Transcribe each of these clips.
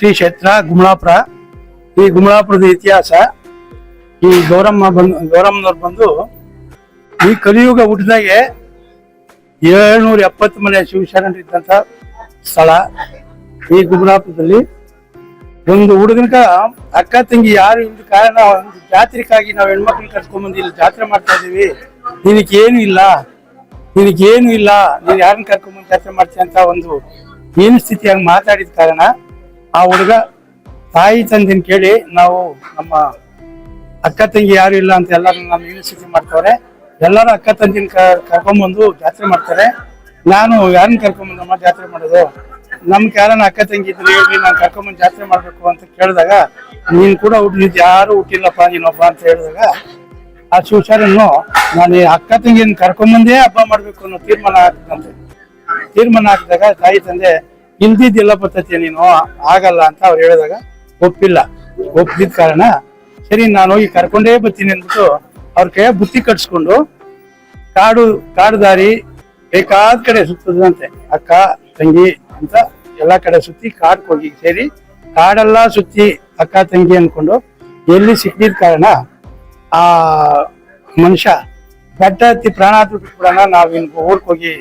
ಶ್ರೀ ಕ್ಷೇತ್ರ ಗುಮಳಾಪುರ ಈ ಗುಮಳಾಪುರದ ಇತಿಹಾಸ ಈ ಗೌರಮ್ಮ ಬಂದು, ಗೌರಮ್ಮನವ್ರು ಬಂದು ಈ ಕಲಿಯುಗ ಹುಟ್ಟಿದಾಗೆ ಏಳ್ನೂರ ಎಪ್ಪತ್ತು ಮನೆ ಶಿವಶರಣರಿದ್ದಂಥ ಸ್ಥಳ ಈ ಗುಮಲಾಪುರದಲ್ಲಿ. ಒಂದು ಹುಡುಗನಕ ಅಕ್ಕ ತಂಗಿ ಯಾರು ಇಲ್ದ ಕಾರಣ ಒಂದು ಜಾತ್ರೆಗಾಗಿ ನಾವು ಹೆಣ್ಮಕ್ಳು ಕರ್ಕೊಂಡ್ಬಂದು ಇಲ್ಲಿ ಜಾತ್ರೆ ಮಾಡ್ತಾ ಇದೀವಿ. ನಿನಗೇನು ಇಲ್ಲ? ನಿನಗೇನು ಇಲ್ಲ? ನೀನ್ ಯಾರನ್ನ ಕರ್ಕೊಂಡ್ಬಂದು ಜಾತ್ರೆ ಮಾಡ್ತೀಯ ಅಂತ ಒಂದು ಏನು ಸ್ಥಿತಿಯಾಗಿ ಮಾತಾಡಿದ ಕಾರಣ ಆ ಹುಡುಗ ತಾಯಿ ತಂದಿನ ಕೇಳಿ ನಾವು ನಮ್ಮ ಅಕ್ಕ ತಂಗಿ ಯಾರು ಇಲ್ಲ ಅಂತ ಎಲ್ಲರೂ ನಮ್ಮ ಯೂನಿವರ್ಸಿಟಿ ಮಾಡ್ತವ್ರೆ. ಎಲ್ಲರೂ ಅಕ್ಕ ತಂದಿನ ಕರ್ಕೊಂಬಂದು ಜಾತ್ರೆ ಮಾಡ್ತಾರೆ. ನಾನು ಯಾರನ್ನ ಕರ್ಕೊಂಬಂದಮ್ಮ ಜಾತ್ರೆ ಮಾಡೋದು? ನಮ್ಗೆ ಯಾರನ್ನ ಅಕ್ಕ ತಂಗಿ ಇದ್ರೆ ಹೇಳಿ ನಾನು ಕರ್ಕೊಂಬಂದು ಜಾತ್ರೆ ಮಾಡ್ಬೇಕು ಅಂತ ಕೇಳಿದಾಗ, ನೀನ್ ಕೂಡ ಹುಟ್ಟಿದ್ ಯಾರು ಹುಟ್ಟಿಲ್ಲಪ್ಪ ನೀನೊಬ್ಬ ಅಂತ ಹೇಳಿದಾಗ, ಆ ಶಿವಚಾರನ್ನು ನಾನು ಅಕ್ಕ ತಂಗಿನ ಕರ್ಕೊಂಬಂದೇ ಹಬ್ಬ ಮಾಡ್ಬೇಕು ಅನ್ನೋ ತೀರ್ಮಾನ ಹಾಕಿದಂತೆ ತೀರ್ಮಾನ ಹಾಕಿದಾಗ ತಾಯಿ ತಂದೆ ಇಲ್ದಿದ್ದಿಲ್ಲ ಪದ್ಧತಿ ನೀನು ಆಗಲ್ಲ ಅಂತ ಅವ್ರು ಹೇಳಿದಾಗ ಒಪ್ಪಿಲ್ಲ. ಒಪ್ಪಿದ ಕಾರಣ, ಸರಿ, ನಾನು ಹೋಗಿ ಕರ್ಕೊಂಡೇ ಬರ್ತೀನಿ ಅಂದ್ಬಿಟ್ಟು ಅವ್ರ ಕೈ ಬುತ್ತಿ ಕಟ್ಸ್ಕೊಂಡು ಕಾಡು ಕಾಡು ದಾರಿ ಬೇಕಾದ ಕಡೆ ಸುತ್ತದಂತೆ. ಅಕ್ಕ, ತಂಗಿ ಅಂತ ಎಲ್ಲಾ ಕಡೆ ಸುತ್ತಿ ಕಾಡ್ಕ ಹೋಗಿ ಸೇರಿ ಕಾಡೆಲ್ಲ ಸುತ್ತಿ ಅಕ್ಕ, ತಂಗಿ ಅನ್ಕೊಂಡು ಎಲ್ಲಿ ಸಿಕ್ಕಿದ ಕಾರಣ ಆ ಮನುಷ್ಯ ಬೆಟ್ಟ ಹತ್ತಿ ಪ್ರಾಣ ಬಿಟ್ಬಿಡೋಣ ನಾವ್ ಇನ್ ಊರ್ಗ್ ಹೋಗಿ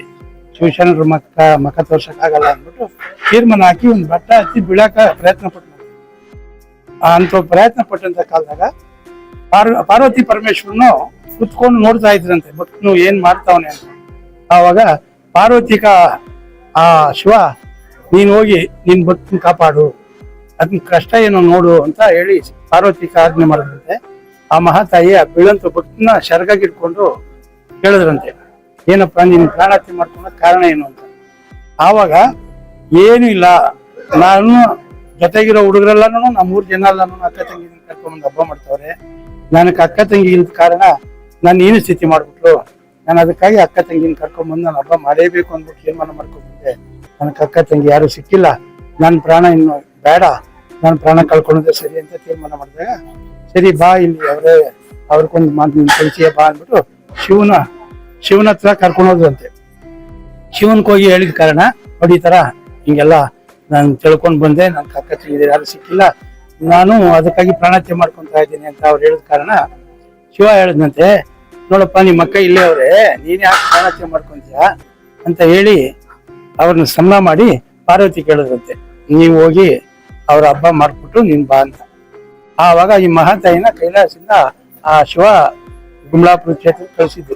ಶಿವಶರಣರ ಮಕ್ಕ ಮಕ ತೋರ್ಸಕ್ ಆಗಲ್ಲ ಅಂದ್ಬಿಟ್ಟು ತೀರ್ಮಾನ ಹಾಕಿ ಒಂದು ಬಟ್ಟೆ ಹಚ್ಚಿ ಬೀಳಾಕ ಪ್ರಯತ್ನ ಪಟ್ಟು ಅಂತ ಪ್ರಯತ್ನ ಪಟ್ಟಂತ ಕಾಲದಾಗ ಪಾರ್ ಪಾರ್ವತಿ ಪರಮೇಶ್ವರನು ಕುತ್ಕೊಂಡು ನೋಡ್ತಾ ಇದ್ರಂತೆ ಭಕ್ತನು ಏನ್ ಮಾಡ್ತಾವನೆ ಅಂತ. ಆವಾಗ ಪಾರ್ವತಿಕ ಆ ಶಿವ, ನೀನ್ ಹೋಗಿ ನಿನ್ ಭಕ್ತನ ಕಾಪಾಡು. ಅದನ್ನ ಕಷ್ಟ ಏನೋ ನೋಡು ಅಂತ ಹೇಳಿ ಪಾರ್ವತಿಕ ಆಜ್ಞೆ ಮಾಡಿದ್ರಂತೆ. ಆ ಮಹಾತಾಯಿ ಆ ಬೀಳಂತ ಭಕ್ತನ ಶರ್ಗಾಗಿಟ್ಕೊಂಡು ಕೇಳಿದ್ರಂತೆ. ಏನಪ್ಪ ನೀನು ಪ್ರಾಣಾತಿ ಮಾಡ್ಕೊಂಡ ಕಾರಣ ಏನು ಅಂತ. ಆವಾಗ ಏನು ಇಲ್ಲ. ನಾನು ಜೊತೆಗಿರೋ ಹುಡುಗರೆಲ್ಲಾನು ನಮ್ಮ ಮೂರು ಜನ ಎಲ್ಲಾನು ಅಕ್ಕ ತಂಗಿ ಕರ್ಕೊಂಡ್ಬಂದು ಹಬ್ಬ ಮಾಡ್ತಾವ್ರೆ. ನನಗೆ ಅಕ್ಕ ತಂಗಿ ಇಲ್ದ ಕಾರಣ ನಾನು ಏನು ಸ್ಥಿತಿ ಮಾಡ್ಬಿಟ್ರು? ನಾನು ಅದಕ್ಕಾಗಿ ಅಕ್ಕ ತಂಗಿನ ಕರ್ಕೊಂಡ್ಬಂದು ನಾನು ಹಬ್ಬ ಮಾಡೇಬೇಕು ಅಂದ್ಬಿಟ್ಟು ತೀರ್ಮಾನ ಮಾಡ್ಕೊಂಡಿದ್ದೆ. ನನಗೆ ಅಕ್ಕ ತಂಗಿ ಯಾರು ಸಿಕ್ಕಿಲ್ಲ. ನನ್ನ ಪ್ರಾಣ ಇನ್ನು ಬೇಡ. ನಾನು ಪ್ರಾಣ ಕಳ್ಕೊಳ್ಳೋದೇ ಸರಿ ಅಂತ ತೀರ್ಮಾನ ಮಾಡಿದಾಗ, ಸರಿ ಬಾ ಇಲ್ಲಿ ಅವರೇ, ಅವ್ರಿಗೊಂದು ಮಾತು ಕಳಿಸಿಯ ಬಾ ಅಂದ್ಬಿಟ್ಟು ಶಿವನ ಶಿವನ ಹತ್ರ ಕರ್ಕೊಂಡು ಹೋದ್ರಂತೆ. ಶಿವನ್ಗೆ ಹೋಗಿ ಹೇಳಿದ ಕಾರಣ, ನೋಡಿ ತರ ಹಿಂಗೆಲ್ಲ ನಾನು ತಿಳ್ಕೊಂಡು ಬಂದೆ, ನನ್ ಕಕ್ಕ ತಂಗಿದೆ ಯಾರು ಸಿಕ್ಕಿಲ್ಲ. ನಾನು ಅದಕ್ಕಾಗಿ ಪ್ರಾಣತ್ಯ ಮಾಡ್ಕೊತಾ ಇದ್ದೀನಿ ಅಂತ ಅವ್ರು ಹೇಳಿದ ಕಾರಣ ಶಿವ ಹೇಳಿದ್ನಂತೆ, ನೋಡಪ್ಪ, ನಿಮ್ಮ ಅಕ್ಕ ಇಲ್ಲೇ ಅವರೇ, ನೀನೇ ಯಾಕೆ ಪ್ರಾಣತ್ಯ ಮಾಡ್ಕೊಂತೀಯ ಅಂತ ಹೇಳಿ ಅವ್ರನ್ನ ಸಂಬಳ ಮಾಡಿ ಪಾರ್ವತಿ ಕೇಳಿದ್ರಂತೆ. ನೀವು ಹೋಗಿ ಅವ್ರ ಹಬ್ಬ ಮಾಡ್ಬಿಟ್ಟು ನೀನ್ ಬಾ ಅಂತ. ಆವಾಗ ಈ ಮಹಾತಾಯಿನ ಕೈಲಾಸದಿಂದ ಆ ಶಿವ ಗುಮ್ಲಾಪುರ ಕ್ಷೇತ್ರಕ್ಕೆ ಕಳಿಸಿದ್ದು.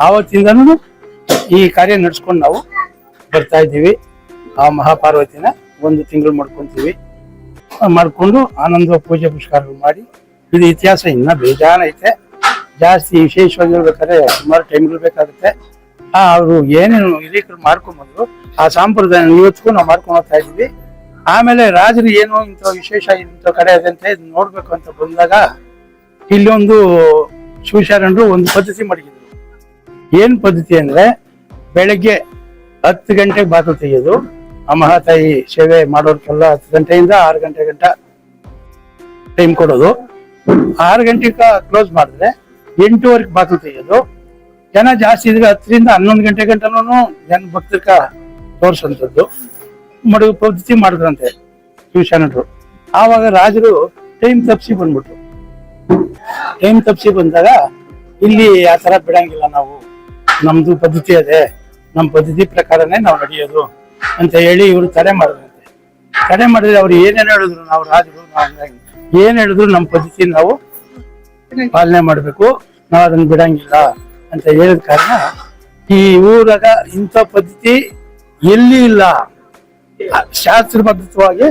ಆವತ್ತಿಂದನೂ ಈ ಕಾರ್ಯ ನಡೆಸ್ಕೊಂಡು ನಾವು ಬರ್ತಾ ಇದ್ದೀವಿ. ಆ ಮಹಾಪಾರ್ವತಿನ ಒಂದು ತಿಂಗಳು ಮಾಡ್ಕೊಂತೀವಿ. ಮಾಡಿಕೊಂಡು ಆನಂದ ಪೂಜೆ ಪುಷ್ಕಾರಗಳು ಮಾಡಿ. ಇದು ಇತಿಹಾಸ ಇನ್ನ ಬೇಜಾನ ಐತೆ. ಜಾಸ್ತಿ ವಿಶೇಷವಾಗಿ ಹೇಳ್ಬೇಕಾದ್ರೆ ಸುಮಾರು ಟೈಮ್ಗಳು ಬೇಕಾಗುತ್ತೆ. ಆ, ಅವರು ಏನೇನು ಹಿರಿಕರು ಮಾಡ್ಕೊಂಬಂದ್ರು, ಆ ಸಂಪ್ರದಾಯ ಇವತ್ತಿಗೂ ನಾವು ಮಾಡ್ಕೊಂಡು ಹೋಗ್ತಾ ಇದೀವಿ ಆಮೇಲೆ ರಾಜರು ಏನೋ ಇಂಥ ವಿಶೇಷ ಇಂಥ ಕಡೆ ಇದೆ ಅಂತ ನೋಡ್ಬೇಕು ಅಂತ ಬಂದಾಗ, ಇಲ್ಲೊಂದು ಶಿವಶರಣರು ಒಂದು ಪದ್ಧತಿ ಮಾಡಿದ್ರು. ಏನ್ ಪದ್ಧತಿ ಅಂದ್ರೆ ಬೆಳಗ್ಗೆ ಹತ್ತು ಗಂಟೆಗೆ ಬಾಗಿಲು ತೆಗೆಯೋದು ಆ ಮಹಾತಾಯಿ ಸೇವೆ ಮಾಡೋರ್ಕೆಲ್ಲ ಹತ್ತು ಗಂಟೆಯಿಂದ ಆರು ಗಂಟೆ ಗಂಟ ಟೈಮ್ ಕೊಡೋದು. ಆರು ಗಂಟೆಗೆ ಕ್ಲೋಸ್ ಮಾಡಿದ್ರೆ ಎಂಟೂವರೆಗೆ ಬಾಗಿಲು ತೆಗೆಯೋದು ಜನ ಜಾಸ್ತಿ ಇದ್ರೆ ಹತ್ತರಿಂದ ಹನ್ನೊಂದು ಗಂಟೆ ಗಂಟನೂ ಜನ ಭಕ್ತರ್ಕ ತೋರಿಸೋಂಥದ್ದು. ಮಡುಗು ಪದ್ಧತಿ ಮಾಡಿದ್ರಂತೆ ಟ್ಯೂಷನ್ರು ಆವಾಗ ರಾಜರು ಟೈಮ್ ತಪ್ಪಿಸಿ ಬಂದ್ಬಿಟ್ರು. ಟೈಮ್ ತಪ್ಪಿಸಿ ಬಂದಾಗ ಇಲ್ಲಿ ಆ ಥರ ಬಿಡಂಗಿಲ್ಲ ನಾವು. ನಮ್ದು ಪದ್ಧತಿ ಅದೇ. ನಮ್ಮ ಪದ್ಧತಿ ಪ್ರಕಾರನೇ ನಾವು ನಡೆಯೋದು ಅಂತ ಹೇಳಿ ಇವರು ತಡೆ ಮಾಡಿದ್ರಂತೆ ತಡೆ ಮಾಡಿದ್ರೆ ಅವ್ರು ಏನೇನು ಹೇಳಿದ್ರು ನಾವು ರಾಜರು, ನಾವು ಏನ್ ಹೇಳಿದ್ರು ನಮ್ಮ ಪದ್ಧತಿ ನಾವು ಪಾಲನೆ ಮಾಡ್ಬೇಕು. ನಾವು ಅದನ್ನ ಬಿಡಂಗಿಲ್ಲ ಅಂತ ಹೇಳಿದ ಕಾರಣ ಈ ಊರಾಗ ಇಂಥ ಪದ್ಧತಿ ಎಲ್ಲಿ ಇಲ್ಲ. ಶಾಸ್ತ್ರಬದ್ಧವಾಗಿ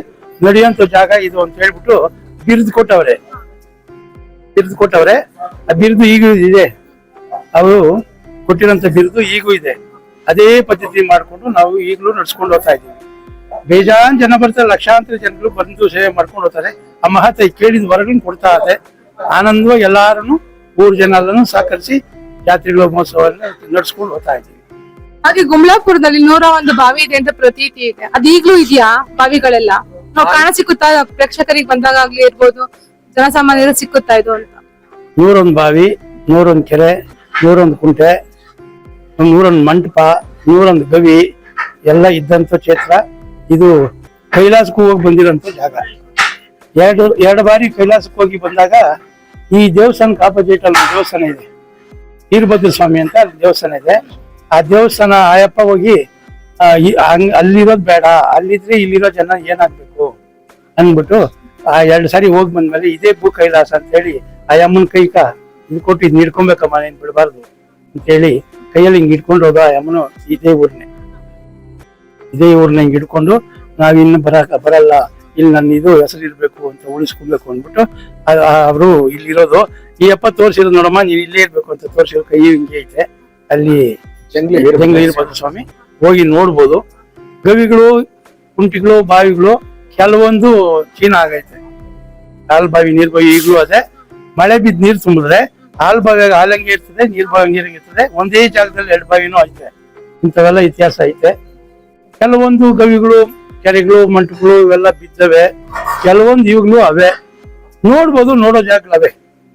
ನಡೆಯುವಂತ ಜಾಗ ಇದು ಅಂತ ಹೇಳ್ಬಿಟ್ಟು ಬಿರುದು ಕೊಟ್ಟವ್ರೆ. ಬಿರುದು ಕೊಟ್ಟವ್ರೆ. ಆ ಬಿರುದು ಈಗ ಇದೆ ಅವರು ಕೊಟ್ಟಿರೋಂಥ ಬಿರುದು ಈಗೂ ಇದೆ. ಅದೇ ಪದ್ಧತಿ ಮಾಡ್ಕೊಂಡು ನಾವು ಈಗಲೂ ನಡ್ಸ್ಕೊಂಡು ಹೋಗ್ತಾ ಇದ್ದೀವಿ. ಬೇಜಾನ್ ಜನ ಬರ್ತಾರೆ ಲಕ್ಷಾಂತರ ಜನಗಳು ಬಂದು ಸೇವೆ ಮಾಡ್ಕೊಂಡು ಹೋಗ್ತಾರೆ. ಆ ಮಹತ್ವ ಕೇಳಿದ ವರಗಳನ್ನ ಕೊಡ್ತಾ ಇದೆ. ಆನಂದವಾಗಿ ಎಲ್ಲಾರನ್ನು ಊರ್ ಜನ ಎಲ್ಲಾನು ಸಹಕರಿಸಿ ಜಾತ್ರೆಗಳ ಮಹೋತ್ಸವವನ್ನು ನಡ್ಸ್ಕೊಂಡು ಹೋಗ್ತಾ ಇದ್ದೀವಿ. ಹಾಗೆ ಗುಮ್ಲಾಪುರದಲ್ಲಿ ನೂರ ಒಂದು ಬಾವಿ ಇದೆ ಅಂತ ಪ್ರತೀತಿ ಇದೆ. ಅದು ಈಗ್ಲೂ ಇದೆಯಾ ಬಾವಿಗಳೆಲ್ಲ? ನಾವು ಕಾಣ ಸಿಕ್ಕುತ್ತಾ? ಪ್ರೇಕ್ಷಕರಿಗೆ ಬಂದಾಗ ಆಗ್ಲಿ ಇರ್ಬೋದು ಜನಸಾಮಾನ್ಯರು ಸಿಕ್ಕುತ್ತಾ ಇದು ಅಂತ? ನೂರೊಂದು ಬಾವಿ ನೂರೊಂದು ಕೆರೆ ನೂರೊಂದು ಕುಂಟೆ ನೂರೊಂದು ಮಂಟಪ, ನೂರೊಂದು ಗವಿ, ಎಲ್ಲ ಇದ್ದಂಥ ಕ್ಷೇತ್ರ. ಇದು ಕೈಲಾಸಕ್ಕೂ ಹೋಗಿ ಬಂದಿರೋಂಥ ಜಾಗ. ಎರಡು ಎರಡು ಬಾರಿ ಕೈಲಾಸಕ್ಕೆ ಹೋಗಿ ಬಂದಾಗ ಈ ದೇವಸ್ಥಾನಕ್ಕೆ ಆಪೋಸಿಟ್ ಅಲ್ಲಿ ದೇವಸ್ಥಾನ ಇದೆ. ವೀರಭದ್ರ ಸ್ವಾಮಿ ಅಂತ ಅಲ್ಲಿ ದೇವಸ್ಥಾನ ಇದೆ. ಆ ದೇವಸ್ಥಾನ ಆಯಪ್ಪ ಹೋಗಿ ಅಲ್ಲಿರೋದು ಬೇಡ, ಅಲ್ಲಿದ್ರೆ ಇಲ್ಲಿರೋ ಜನ ಏನಾಗ್ಬೇಕು ಅಂದ್ಬಿಟ್ಟು, ಆ, ಎರಡು ಸಾರಿ ಹೋಗಿ ಬಂದ್ಮೇಲೆ ಇದೇ ಭೂ ಕೈಲಾಸ ಅಂತ ಹೇಳಿ ಆ ಅಮ್ಮನ ಕೈಕ ಇದು ಕೊಟ್ಟು ಇದು ನೀಡ್ಕೊಬೇಕಮ್ಮ ನೀನ್ ಬಿಡಬಾರ್ದು ಅಂತೇಳಿ ಕೈಯಲ್ಲಿ ಹಿಂಗೆ ಇಟ್ಕೊಂಡು ಹೋದ ಯಮನು ಇದೇ ಊರ್ನೆ. ಇದೇ ಊರ್ನ ಹಿಂಗೆ ಹಿಡ್ಕೊಂಡು ನಾವ್ ಇನ್ನು ಬರಕ ಬರಲ್ಲ. ಇಲ್ಲಿ ನನ್ನ ಇದು ಹೆಸರು ಇರ್ಬೇಕು ಅಂತ ಉಳಿಸ್ಕೊಬೇಕು ಅಂದ್ಬಿಟ್ಟು ಅವರು ಇಲ್ಲಿರೋದು ಈ ಅಪ್ಪ ತೋರಿಸಿದ್ರು ನೋಡಮ್ಮ ನೀವು ಇಲ್ಲೇ ಇರ್ಬೇಕು ಅಂತ ತೋರಿಸಿದ್ರು ಕೈ ಹಿಂಗೆ ಐತೆ. ಅಲ್ಲಿ ಜಂಗ್ಲಿ ಸ್ವಾಮಿ. ಹೋಗಿ ನೋಡ್ಬೋದು. ಗವಿಗಳು ಕುಂಟಿಗಳು ಬಾವಿಗಳು ಕೆಲವೊಂದು ಚೀನಾ ಆಗೈತೆ. ಕಾಲ್ ಬಾವಿ ನೀರ್ ಬಾವಿ ಈಗಲೂ ಅದೇ. ಮಳೆ ಬಿದ್ದ ನೀರು ತುಂಬಿದ್ರೆ ಹಾಲ್ ಬಾವಿ ಹಾಲಂಗೆ ಇರ್ತದೆ ನೀರ್ ಬಾವಿ ನೀರಂಗೆ ಇರ್ತದೆ. ಒಂದೇ ಜಾಗದಲ್ಲಿ ಎರಡು ಬಾವಿನೂ ಐತೆ. ಇಂಥವೆಲ್ಲ ಇತಿಹಾಸ ಐತೆ. ಕೆಲವೊಂದು ಗವಿಗಳು ಕೆರೆಗಳು ಮಂಟಗಳು ಇವೆಲ್ಲ ಬಿದ್ದವೆ. ಕೆಲವೊಂದು ಇವಾಗ್ಲೂ ಅವೆ. ನೋಡ್ಬೋದು ನೋಡೋ ಜಾಗಗಳವೆ.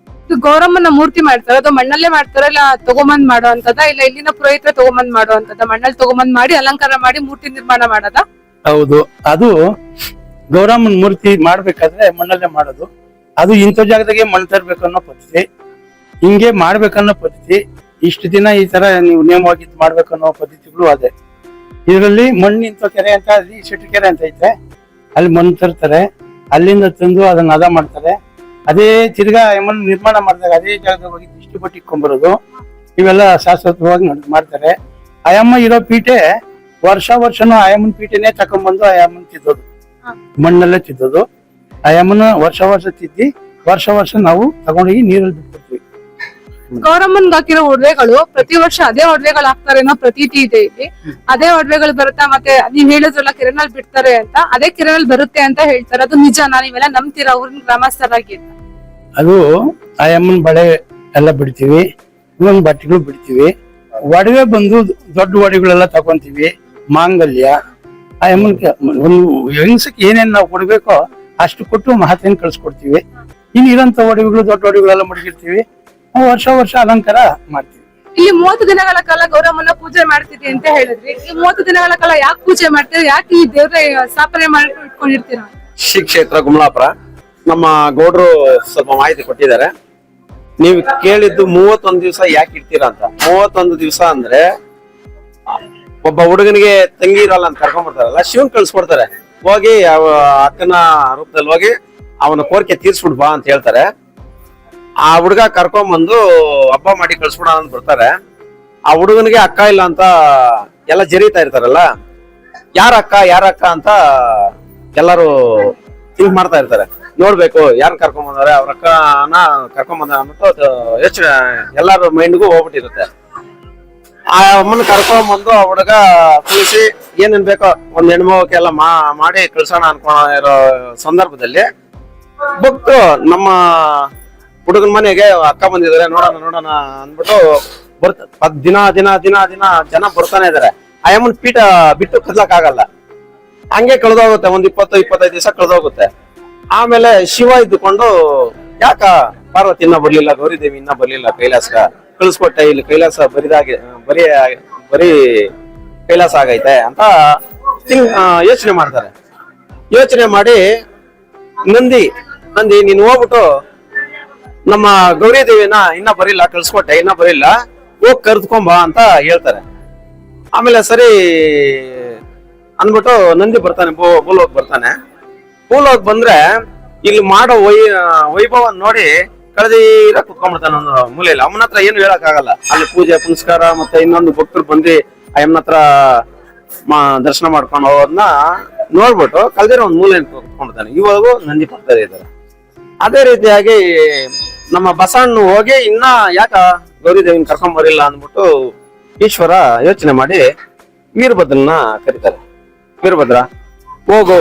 ಇದು ಗೌರಮ್ಮನ ಮೂರ್ತಿ ಮಾಡ್ತಾರ. ಅದು ಮಣ್ಣಲ್ಲೇ ಮಾಡ್ತಾರ ಇಲ್ಲ ತಗೊಂಬಂದ್ ಮಾಡೋ ಅಂತದ ಇಲ್ಲ ಇಲ್ಲಿನ ಪುರೋಹಿತರ ತಗೊಂಬಂದ್ ಮಾಡೋ ಅಂತದ? ಮಣ್ಣಲ್ಲಿ ತಗೊಂಬಂದ್ ಮಾಡಿ ಅಲಂಕಾರ ಮಾಡಿ ಮೂರ್ತಿ ನಿರ್ಮಾಣ ಮಾಡದ? ಹೌದು. ಅದು ಗೌರಮ್ಮನ ಮೂರ್ತಿ ಮಾಡ್ಬೇಕಾದ್ರೆ ಮಣ್ಣಲ್ಲೇ ಮಾಡೋದು. ಅದು ಇಂಥ ಜಾಗದಾಗೆ ಮಣ್ಣು ತರ್ಬೇಕು ಅನ್ನೋ ಪದ್ಧತಿ. ಹಿಂಗೆ ಮಾಡ್ಬೇಕನ್ನೋ ಪದ್ಧತಿ ಇಷ್ಟು ದಿನ ಈ ತರ ನೀವು ನೇಮವಾಗಿ ಮಾಡ್ಬೇಕನ್ನೋ ಪದ್ಧತಿಗಳು ಅದೇ. ಇದರಲ್ಲಿ ಮಣ್ಣು ಇಂಥ ಕೆರೆ ಅಂತ ಅಲ್ಲಿ ಸಿಟ್ಟು ಕೆರೆ ಅಂತ ಐತೆ ಅಲ್ಲಿ ಮಣ್ಣು ತರ್ತಾರೆ ಅಲ್ಲಿಂದ ತಂದು ಅದನ್ನ ಹದ ಮಾಡ್ತಾರೆ. ಅದೇ ತಿರ್ಗಾ ಮಣ್ಣು ನಿರ್ಮಾಣ ಮಾಡಿದಾಗ ಅದೇ ಜಾಗ ಹೋಗಿ ದಿಷ್ಟಿ ಬಟ್ಟಿ ಇಟ್ಕೊಂಡ್ಬರೋದು. ಇವೆಲ್ಲ ಶಾಶ್ವತವಾಗಿ ಮಾಡ್ತಾರೆ. ಆಯಮ್ಮ ಇರೋ ಪೀಠೆ ವರ್ಷ ವರ್ಷನೂ ಆಯಮ್ಮನ ಪೀಠೆನೇ ತಕೊಂಡ್ಬಂದು ಆಯಮ್ಮನ ತಿದ್ದೋದು. ಮಣ್ಣಲ್ಲೇ ತಿದ್ದೋದು. ಆಯಮ್ಮನ ವರ್ಷ ವರ್ಷ ತಿದ್ದಿ ವರ್ಷ ವರ್ಷ ನಾವು ತಗೊಂಡೋಗಿ ನೀರಲ್ಲಿ ಬಿಟ್ಬಿಡ್ತೀವಿ ಗೌರಮ್ಮನ್ಗೆ ಹಾಕಿರೋ ಒಡವೆಗಳು ಪ್ರತಿ ವರ್ಷ ಅದೇ ಒಡವೆಗಳು ಹಾಕ್ತಾರೆ ಅನ್ನೋ ಪ್ರತೀತಿ ಇದೆ ಇಲ್ಲಿ. ಅದೇ ಒಡವೆಗಳು ಬರುತ್ತಾ ಮತ್ತೆ ನೀವ್ ಹೇಳಿದ್ರಲ್ಲ ಕೆರೆನಲ್ಲಿ ಬಿಡ್ತಾರೆ ಅಂತ, ಅದೇ ಕೆರೆನಲ್ಲಿ ಬರುತ್ತೆ ಅಂತ ಹೇಳ್ತಾರೆ. ಅದು ನಿಜ ನೀವೆಲ್ಲ ನಂಬ್ತೀರಾ ಊರಿನ ಗ್ರಾಮಸ್ಥರಾಗಿ? ಅದು ಆಯಮ್ಮನ ಬಳೆ ಎಲ್ಲ ಬಿಡ್ತೀವಿ, ಇನ್ನೊಂದು ಬಟ್ಟೆಗಳು ಬಿಡ್ತೀವಿ. ಒಡವೆ ಬಂದು ದೊಡ್ಡ ಒಡವೆಗಳೆಲ್ಲ ತಗೊಂತೀವಿ, ಮಾಂಗಲ್ಯ. ಆಯಮ್ಮನ ಒಂದು ಹೆಂಗಸಕ್ಕೆ ಏನೇನ್ ನಾವು ಕೊಡ್ಬೇಕೋ ಅಷ್ಟು ಕೊಟ್ಟು ಮಹತ್ವನ ಕಳ್ಸ್ಕೊಡ್ತೀವಿ. ಇನ್ನು ಇರೋಂಥ ಒಡವೆಗಳು ದೊಡ್ಡ ಒಡವೆಗಳೆಲ್ಲ ಮಡಗಿರ್ತೀವಿ. ವರ್ಷ ವರ್ಷ ಅಲಂಕಾರ ಮಾಡ್ತೀವಿ. ಇಲ್ಲಿ ಮೂವತ್ತು ದಿನಗಳ ಕಾಲ ಗೌರಮ್ಮನ ಪೂಜೆ ಮಾಡ್ತಿದ್ವಿ ಅಂತ ಹೇಳಿದ್ರಿ. ಈ ಮೂವತ್ತು ದಿನಗಳ ಕಾಲ ಯಾಕೆ ಪೂಜೆ ಮಾಡ್ತೀವಿ ಯಾಕೆ ಈ ದೇವ್ರ ಸ್ಥಾಪನೆ ಮಾಡಿ ಇಟ್ಕೊಂಡಿರ್ತೀರಾ ಶ್ರೀ ಕ್ಷೇತ್ರ ಗುಮಲಾಪುರ. ನಮ್ಮ ಗೌಡ್ರು ಸ್ವಲ್ಪ ಮಾಹಿತಿ ಕೊಟ್ಟಿದ್ದಾರೆ. ನೀವು ಕೇಳಿದ್ದು ಮೂವತ್ತೊಂದು ದಿವಸ ಯಾಕೆ ಇಡ್ತೀರಾ ಅಂತ. ಮೂವತ್ತೊಂದು ದಿವಸ ಅಂದ್ರೆ ಒಬ್ಬ ಹುಡುಗನಿಗೆ ತಂಗಿ ಇರಲ್ಲ ಅಂತ ಕರ್ಕೊಂಡ್ ಬರ್ತಾರಲ್ಲ ಶಿವನ್ ಕಳ್ಸ್ಕೊಡ್ತಾರೆ. ಹೋಗಿ ಅವ ಅಕ್ಕನ ರೂಪದಲ್ಲಿ ಹೋಗಿ ಅವನ ಕೋರಿಕೆ ತೀರ್ಸ್ಬಿಡ್ ಬಾ ಅಂತ ಹೇಳ್ತಾರೆ. ಆ ಹುಡುಗ ಕರ್ಕೊಂಬಂದು ಹಬ್ಬ ಮಾಡಿ ಕಳ್ಸ್ಬಿಡ ಅಂತ ಬರ್ತಾರೆ. ಆ ಹುಡುಗನಿಗೆ ಅಕ್ಕ ಇಲ್ಲ ಅಂತ ಎಲ್ಲ ಜರೀತಾ ಇರ್ತಾರಲ್ಲ? ಯಾರ ಅಕ್ಕ ಯಾರ ಅಕ್ಕ ಅಂತ ಎಲ್ಲರೂ ಥಿಂಕ್ ಮಾಡ್ತಾ ಇರ್ತಾರೆ. ನೋಡ್ಬೇಕು, ಯಾರು ಕರ್ಕೊಂಡ್ ಬಂದವ್ರೆ ಅವ್ರ ಅಕ್ಕನ ಕರ್ಕೊಂಡ್ ಬಂದ ಅಂದ್ಬಿಟ್ಟು ಅದು ಯೋಚನೆ, ಎಲ್ಲಾರ ಮೈಂಡ್ಗೂ ಹೋಗ್ಬಿಟ್ಟಿರುತ್ತೆ. ಆ ಅಮ್ಮನ ಕರ್ಕೊಂಡ್ ಬಂದು ಆ ಹುಡುಗ ಕುಳಿಸಿ, ಏನೇನ್ ಬೇಕೋ ಒಂದ್ ಹೆಣ್ಮಕ್ಕೆಲ್ಲ ಮಾ, ಮಾಡಿ ಕಳ್ಸೋಣ ಅನ್ಕೊಳೋ ಇರೋ ಸಂದರ್ಭದಲ್ಲಿ ಬುಕ್ತು ನಮ್ಮ ಹುಡುಗನ ಮನೆಗೆ ಅಕ್ಕ ಬಂದಿದ್ದಾರೆ, ನೋಡೋಣ ನೋಡೋಣ ಅಂದ್ಬಿಟ್ಟು ಬರ್ತ ದಿನ ದಿನ ದಿನ ದಿನ ಜನ ಬರ್ತಾನೆ ಇದಾರೆ. ಆ ಅಮ್ಮನ ಪೀಠ ಬಿಟ್ಟು ಕದ್ಲಕ್ ಆಗಲ್ಲ ಹಂಗೆ ಕಳೆದೋಗುತ್ತೆ, ಒಂದ್ ಇಪ್ಪತ್ತು, ಇಪ್ಪತ್ತೈದು ದಿವಸ ಕಳೆದೋಗುತ್ತೆ. ಆಮೇಲೆ ಶಿವ ಇದ್ದುಕೊಂಡು, ಯಾಕ ಪಾರ್ವತಿ ಇನ್ನ ಬರ್ಲಿಲ್ಲ ಗೌರಿದೇವಿ ಇನ್ನ ಬರ್ಲಿಲ್ಲ, ಕೈಲಾಸ ಕಳಿಸ್ಕೊಟ್ಟೆ, ಇಲ್ಲಿ ಕೈಲಾಸ ಬರಿದಾಗೆ, ಬರೀ ಬರೀ ಕೈಲಾಸ ಆಗೈತೆ ಅಂತ ಯೋಚನೆ ಮಾಡ್ತಾರೆ. ಯೋಚನೆ ಮಾಡಿ, ನಂದಿ ನಂದಿ, ನೀನು ಹೋಗ್ಬಿಟ್ಟು ನಮ್ಮ ಗೌರಿ ದೇವಿನ ಇನ್ನ ಬರಿಲ್ಲ, ಕಳ್ಸ್ಕೊಟ್ಟೆ, ಇನ್ನ ಬರಿಲ್ಲ. ಹೋಗ್ ಕರ್ದ್ಕೊಂಬ ಅಂತ ಹೇಳ್ತಾರೆ. ಆಮೇಲೆ ಸರಿ ಅಂದ್ಬಿಟ್ಟು ನಂದಿ ಬರ್ತಾನೆ ಭೂಲೋಕ್ ಬರ್ತಾನೆ. ಭೂಲೋಕ್ ಬಂದ್ರೆ ಇಲ್ಲಿ ಮಾಡೋ ವೈ, ವೈಭವ ನೋಡಿ ಕಳೆದೀರ ಕುತ್ಕೊಂಡ್ಬಿಡ್ತಾನೆ ಒಂದು ಮೂಲೆಯಲ್ಲಿ. ಅಮ್ಮನ ಹತ್ರ ಏನು ಹೇಳಕ್ ಆಗಲ್ಲ ಅಲ್ಲಿ ಪೂಜೆ, ಪುನಸ್ಕಾರ ಮತ್ತೆ ಇನ್ನೊಂದು ಭಕ್ತರು ಬಂದು ಅಮ್ಮನ ಹತ್ರ ದರ್ಶನ ಮಾಡ್ಕೊಂಡು ಹೋಗೋದನ್ನ ನೋಡ್ಬಿಟ್ಟು ಕಳೆದಿರೋ ಒಂದು ಮೂಲೆಯಲ್ಲಿ ಕುತ್ಕೊಂಡ್ಬಿಡ್ತಾನೆ. ಇವಾಗ ನಂದಿ ಬರ್ತಾರೆ ಇದ್ದಾರೆ. ಅದೇ ರೀತಿಯಾಗಿ ನಮ್ಮ ಬಸಣ್ಣ ಹೋಗಿ ಇನ್ನ ಯಾಕ ಗೌರಿದೇವಿನ ಕರ್ಕೊಂಡ್ ಬರಿಲ್ಲ ಅಂದ್ಬಿಟ್ಟು ಈಶ್ವರ ಯೋಚನೆ ಮಾಡಿ ವೀರಭದ್ರನ್ನ ಕರೀತಾರೆ. ವೀರಭದ್ರ, ಹೋಗು.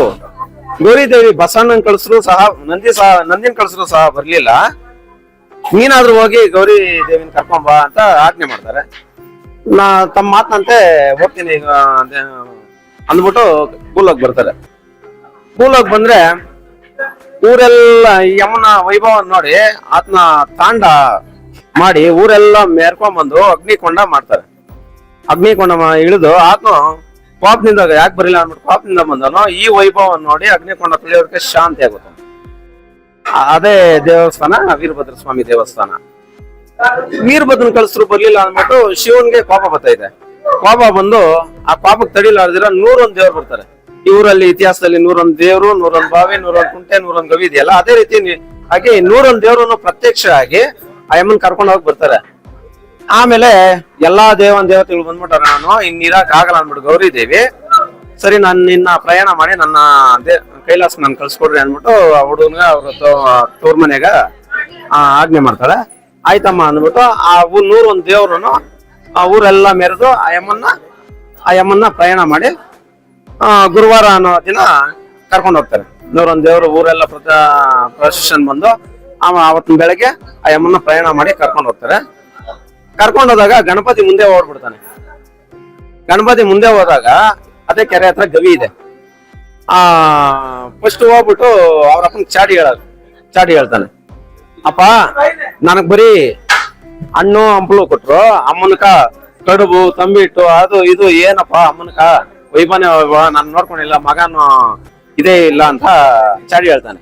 ಗೌರಿದೇವಿ ಬಸಣ್ಣನ್ ಕಳ್ಸಿದ್ರು ಸಹ, ನಂದಿ ಸಹ, ನಂದಿನ ಕಳ್ಸಿದ್ರು ಸಹ ಬರ್ಲಿಲ್ಲ. ನೀನಾದ್ರೂ ಹೋಗಿ ಗೌರಿ ದೇವಿನ ಕರ್ಕೊಂಡ್ ಬಾ ಅಂತ ಆಜ್ಞೆ ಮಾಡ್ತಾರೆ. ನಾ ತಮ್ಮ ಮಾತಂತೆ ಹೋಗ್ತೀನಿ ಅಂದ್ಬಿಟ್ಟು ಕೂಲೋಗ್ ಬರ್ತಾರೆ. ಕೂಲೋಗ್ ಬಂದ್ರೆ ಊರೆಲ್ಲ ಯಮನ ವೈಭವ ನೋಡಿ ಆತನ ತಾಂಡ ಮಾಡಿ ಊರೆಲ್ಲ ಮೇರ್ಕೊಂಬಂದು ಬಂದು ಅಗ್ನಿಕೊಂಡ ಮಾಡ್ತಾರೆ. ಅಗ್ನಿಕೊಂಡ ಇಳಿದು ಆತನು ಪಾಪದಿಂದ ಯಾಕೆ ಬರಲಿಲ್ಲ ಅಂದ್ಬಿಟ್ಟು ಪಾಪದಿಂದ ಬಂದನು ಈ ವೈಭವ ನೋಡಿ ಅಗ್ನಿಕೊಂಡ ತಿಳಿಯೋದಕ್ಕೆ ಶಾಂತಿ ಆಗುತ್ತೆ. ಅದೇ ದೇವಸ್ಥಾನ ವೀರಭದ್ರ ಸ್ವಾಮಿ ದೇವಸ್ಥಾನ. ವೀರಭದ್ರನ್ ಕಳಿಸ್ರು ಬರ್ಲಿಲ್ಲ ಅಂದ್ಬಿಟ್ಟು ಶಿವನ್ಗೆ ಕೋಪ ಬರ್ತಾ ಇದೆ. ಕೋಪ ಬಂದು ಆ ಕೋಪಕ್ಕೆ ತಡಿಲಾರ್ದಿರ ನೂರೊಂದ್ ದೇವ್ರು ಬರ್ತಾರೆ. ಈ ಊರಲ್ಲಿ ಇತಿಹಾಸದಲ್ಲಿ ನೂರೊಂದು ದೇವರು ನೂರೊಂದು ಬಾವಿ ನೂರೊಂದು ಕುಂಟೆ ನೂರೊಂದು ಗವಿ ಇದೆಯಲ್ಲ ಅದೇ ರೀತಿ ಹಾಗೆ ನೂರೊಂದು ದೇವರನ್ನು ಪ್ರತ್ಯಕ್ಷ ಆಗಿ ಆ ಯಮ್ಮನ್ ಕರ್ಕೊಂಡು ಹೋಗಿ ಬರ್ತಾರೆ. ಆಮೇಲೆ ಎಲ್ಲಾ ದೇವನ್ ದೇವತೆಗಳು ಬಂದ್ಬಿಟ್ಟಾರ ನಾನು ಇನ್ ಆಗಲ್ಲ ಅಂದ್ಬಿಟ್ಟು ಗೌರಿ ದೇವಿ ಸರಿ ನಾನು ನಿನ್ನ ಪ್ರಯಾಣ ಮಾಡಿ ನನ್ನ ಕೈಲಾಸ ನಾನು ಕಳ್ಸ್ಕೊಡ್ರಿ ಅಂದ್ಬಿಟ್ಟು ಹುಡುಗನ್ಗ ಅವ್ರ ತೋರ್ ಆ, ಆಜ್ಞೆ ಮಾಡ್ತಾಳೆ. ಆಯ್ತಮ್ಮ ಅಂದ್ಬಿಟ್ಟು ಆ ಊರ್ ನೂರ್ ಒಂದ್ ದೇವ್ರನ್ನು ಆ ಊರೆಲ್ಲ ಮೆರೆದು ಆ ಯಮ್ಮನ್ನ ಆ ಯಮ್ಮನ್ನ ಪ್ರಯಾಣ ಮಾಡಿ ಗುರುವಾರ ಅನ್ನೋ ದಿನ ಕರ್ಕೊಂಡು ಹೋಗ್ತಾರೆ. ನೂರೊಂದು ದೇವರು, ಊರೆಲ್ಲ ಪ್ರೊಸೆಷನ್ ಬಂದು ಅವತ್ತಿನ ಬೆಳಗ್ಗೆ ಆ ಯಮ್ಮನ ಪ್ರಯಾಣ ಮಾಡಿ ಕರ್ಕೊಂಡು ಹೋಗ್ತಾರೆ. ಕರ್ಕೊಂಡು ಹೋದಾಗ ಗಣಪತಿ ಮುಂದೆ ಓಡ್ಬಿಡ್ತಾನೆ ಗಣಪತಿ ಮುಂದೆ ಹೋದಾಗ ಅದೇ ಕೆರೆ ಹತ್ರ ಗವಿ ಇದೆ. ಆ ಫಸ್ಟ್ ಹೋಗ್ಬಿಟ್ಟು ಅವ್ರ ಅಪ್ಪನ ಚಾಡಿ ಹೇಳ ಚಾಡಿ ಹೇಳ್ತಾನೆ. ಅಪ್ಪ, ನನಗ್ ಬರೀ ಹಣ್ಣು, ಹಂಪಲು ಕೊಟ್ರು. ಅಮ್ಮನಕ ಕಡುಬು, ತಂಬಿಟ್ಟು, ಅದು, ಇದು, ಏನಪ್ಪ ಅಮ್ಮನಕ? ವೈಭವ ನಾನು ನೋಡ್ಕೊಂಡಿಲ್ಲ ಮಗನು ಇದೇ ಇಲ್ಲ ಅಂತ ಚಾಡಿ ಹೇಳ್ತಾನೆ.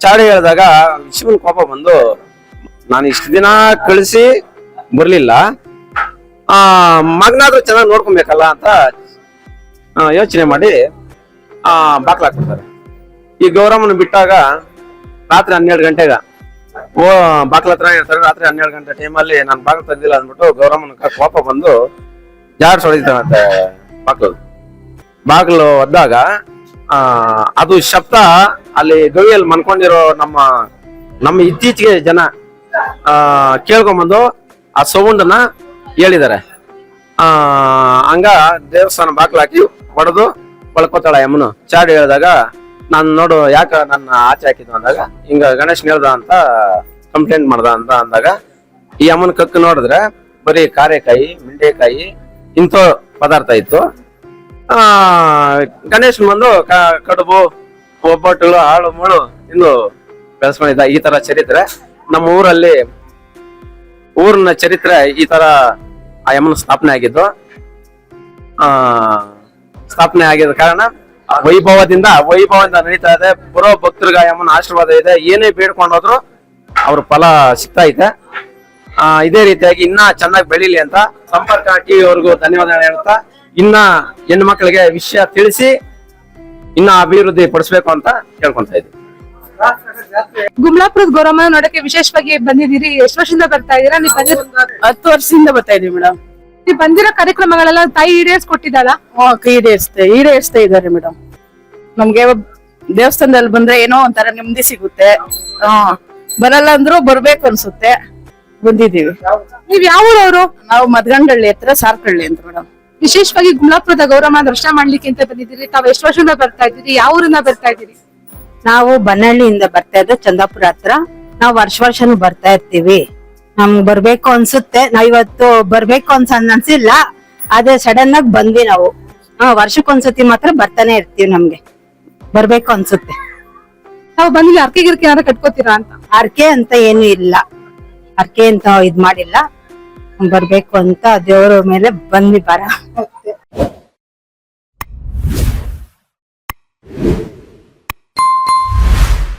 ಚಾಡಿ ಹೇಳಿದಾಗ ಶಿವನ್ ಕೋಪ ಬಂದು, ನಾನು ಇಷ್ಟು ದಿನ ಕಳಿಸಿ ಬರ್ಲಿಲ್ಲ. ಆ, ಮಗನಾದ್ರೂ ಚೆನ್ನಾಗಿ ನೋಡ್ಕೊಬೇಕಲ್ಲ ಅಂತ ಯೋಚನೆ ಮಾಡಿ, ಆ ಬಾಕ್ಲಾಕ್ಬಿಡ್ತಾರೆ ಈ ಗೌರಮ್ಮನ ಬಿಟ್ಟಾಗ ರಾತ್ರಿ ಹನ್ನೆರಡು ಗಂಟೆಗ. ಓ, ಬಾಕ್ಲ ಹತ್ರ ಇರ್ತಾರೆ, ರಾತ್ರಿ ಹನ್ನೆರಡು ಗಂಟೆ ಟೈಮಲ್ಲಿ ನಾನು ಬಾಗಿಲು ತಂದಿಲ್ಲ ಅಂದ್ಬಿಟ್ಟು ಗೌರಮ್ಮನ ಕೋಪ ಬಂದು ಜಾಡ್ ಹೊಡಿತಾನಂತೆ ಬಾಗ್ಲು ಬಾಗಿಲು ಒದ್ದಾಗ ಅದು ಶಬ್ದ ಅಲ್ಲಿ ಗವಿಯಲ್ಲಿ ಮನ್ಕೊಂಡಿರೋ ನಮ್ಮ ನಮ್ಮ ಇತ್ತೀಚೆಗೆ ಜನ ಕೇಳ್ಕೊಂಬಂದು ಆ ಸೌಂಡನ್ನ ಹೇಳಿದ್ದಾರೆ. ಹಂಗ ದೇವಸ್ಥಾನ ಬಾಗಿಲು ಹಾಕಿ ಹೊಡೆದು ಒಳ್ಕೊತಾಳ ಯಮ್ಮನು ಚಾಡು ಹೇಳಿದಾಗ, ನಾನು ನೋಡು, ಯಾಕ ನನ್ನ ಆಚೆ ಹಾಕಿದ್ದು ಅಂದಾಗ, ಹಿಂಗ ಗಣೇಶ್ ಹೇಳ್ದ ಅಂತ ಕಂಪ್ಲೇಂಟ್ ಮಾಡ್ದ ಅಂತ ಅಂದಾಗ, ಈ ಅಮ್ಮನ ಕಕ್ಕು ನೋಡಿದ್ರೆ ಬರೀ ಕಾರೆಕಾಯಿ ಮಿಂಡೆಕಾಯಿ ಇಂಥ ಪದಾರ್ಥ ಇತ್ತು. ಆ ಗಣೇಶ್ ಬಂದು ಕಡುಬು ಒಬ್ಬಟ್ಟುಗಳು ಹಾಳು ಮುಳು ಇನ್ನು ಬೆಳೆಸ್ಕೊಂಡಿದ್ದ ಈ ತರ ಚರಿತ್ರೆ. ನಮ್ಮ ಊರಲ್ಲಿ ಊರಿನ ಚರಿತ್ರೆ ಈ ತರ ಆ ಯಮನ ಸ್ಥಾಪನೆ ಆಗಿದ್ದು. ಆ, ಸ್ಥಾಪನೆ ಆಗಿದ ಕಾರಣ ವೈಭವದಿಂದ ವೈಭವದಿಂದ ನಡೀತಾ ಇದೆ. ಬರೋ ಭಕ್ತರಿಗೆ ಆ ಯಮ್ಮನ ಆಶೀರ್ವಾದ ಇದೆ. ಏನೇ ಬೇಡ್ಕೊಂಡು ಹೋದ್ರು ಅವ್ರ ಫಲ ಸಿಗ್ತಾ ಇದೆ. ಇದೇ ರೀತಿಯಾಗಿ ಇನ್ನ ಚೆನ್ನಾಗಿ ಬೆಳೀಲಿ ಅಂತ ಸಂಪರ್ಕ ಟಿವಿ ಅವ್ರಿಗೂ ಧನ್ಯವಾದ ಹೇಳ್ತಾ ಇನ್ನ ಹೆಣ್ಣು ಮಕ್ಕಳಿಗೆ ವಿಷಯ ತಿಳಿಸಿ ಇನ್ನ ಅಭಿವೃದ್ಧಿ ಪಡಿಸ್ಬೇಕು ಅಂತ ಕೇಳ್ಕೊಂತ ಇದ್ದೀವಿ ಗುಮ್ಲಾಪುರದ ಗೌರಮ್ಮ ನೋಡಕ್ಕೆ ವಿಶೇಷವಾಗಿ ಬಂದಿದ್ದೀರಿ. ಎಷ್ಟು ವರ್ಷದಿಂದ ಬರ್ತಾ ಇದೀರಾ ನೀವು ಬಂದಿರೋ ಹತ್ತು ವರ್ಷದಿಂದ ಬರ್ತಾ ಇದೀವಿ ಮೇಡಮ್. ನೀವು ಬಂದಿರೋ ಕಾರ್ಯಕ್ರಮಗಳೆಲ್ಲ ತಾಯಿ ಈಡೇರ್ಸ್ ಕೊಟ್ಟಿದ್ದಾಳ ಈಡೇರಿಸ್ತೆ ಈಡೇರಿಸ್ತಾ ಇದಾರೆ ಮೇಡಮ್. ನಮ್ಗೆ ದೇವಸ್ಥಾನದಲ್ಲಿ ಬಂದ್ರೆ ಏನೋ ಒಂಥರ ನೆಮ್ಮದಿ ಸಿಗುತ್ತೆ. ಹಾ ಬರಲ್ಲ ಅಂದ್ರೂ ಬರ್ಬೇಕು ಅನ್ಸುತ್ತೆ. ಬಂದಿದೀವಿ ನೀವ್ ಯಾವ ಊರವರು? ನಾವು ಮದ್ಗಂಡಳ್ಳಿ ಹತ್ರ ಸಾರ್ಕಳ್ಳಿ ಅಂತ ಮೇಡಮ್. ವಿಶೇಷವಾಗಿ ಗುಮ್ಲಾಪುರದ ಗೌರಮ್ಮ ದರ್ಶನ ಮಾಡ್ಲಿಕ್ಕೆ ಅಂತ ಬಂದಿದ್ದೀರಿ. ತಾವ್ ಎಷ್ಟು ವರ್ಷದಿಂದ ಬರ್ತಾ ಇದ್ದೀರಿ? ಯಾವ ಊರಿಂದ ಬರ್ತಾ ಇದ್ದೀರಿ? ನಾವು ಬನ್ನಳ್ಳಿಯಿಂದ ಬರ್ತಾ ಇದ್ದೆ ಚಂದಾಪುರ ಹತ್ರ. ನಾವು ವರ್ಷ ವರ್ಷನೂ ಬರ್ತಾ ಇರ್ತೀವಿ. ನಮ್ಗ್ ಬರ್ಬೇಕು ಅನ್ಸುತ್ತೆ. ನಾವ್ ಇವತ್ತು ಬರ್ಬೇಕು ಅನ್ಸ ಅನ್ಸಿಲ್ಲ. ಆದ್ರೆ ಸಡನ್ ಆಗಿ ಬಂದ್ವಿ ನಾವು. ಹಾ ವರ್ಷಕ್ಕೊಂದ್ಸತಿ ಮಾತ್ರ ಬರ್ತಾನೆ ಇರ್ತೀವಿ ನಮ್ಗೆ. ಬರ್ಬೇಕು ಅನ್ಸುತ್ತೆ. ನಾವು ಬಂದಿಲ್ಲ ಅರ್ಕೆ ಗಿರ್ಕೆ ಕಟ್ಕೋತೀರಾ ಅಂತ? ಅರ್ಕೆ ಅಂತ ಏನು ಇಲ್ಲ. ಅರ್ಕೆ ಅಂತ ಇದ್ ಮಾಡಿಲ್ಲ. ಬರ್ಬೇಕು ಅಂತ ದೇವರ ಮೇಲೆ ಬಂದ್ವಿ ಬರ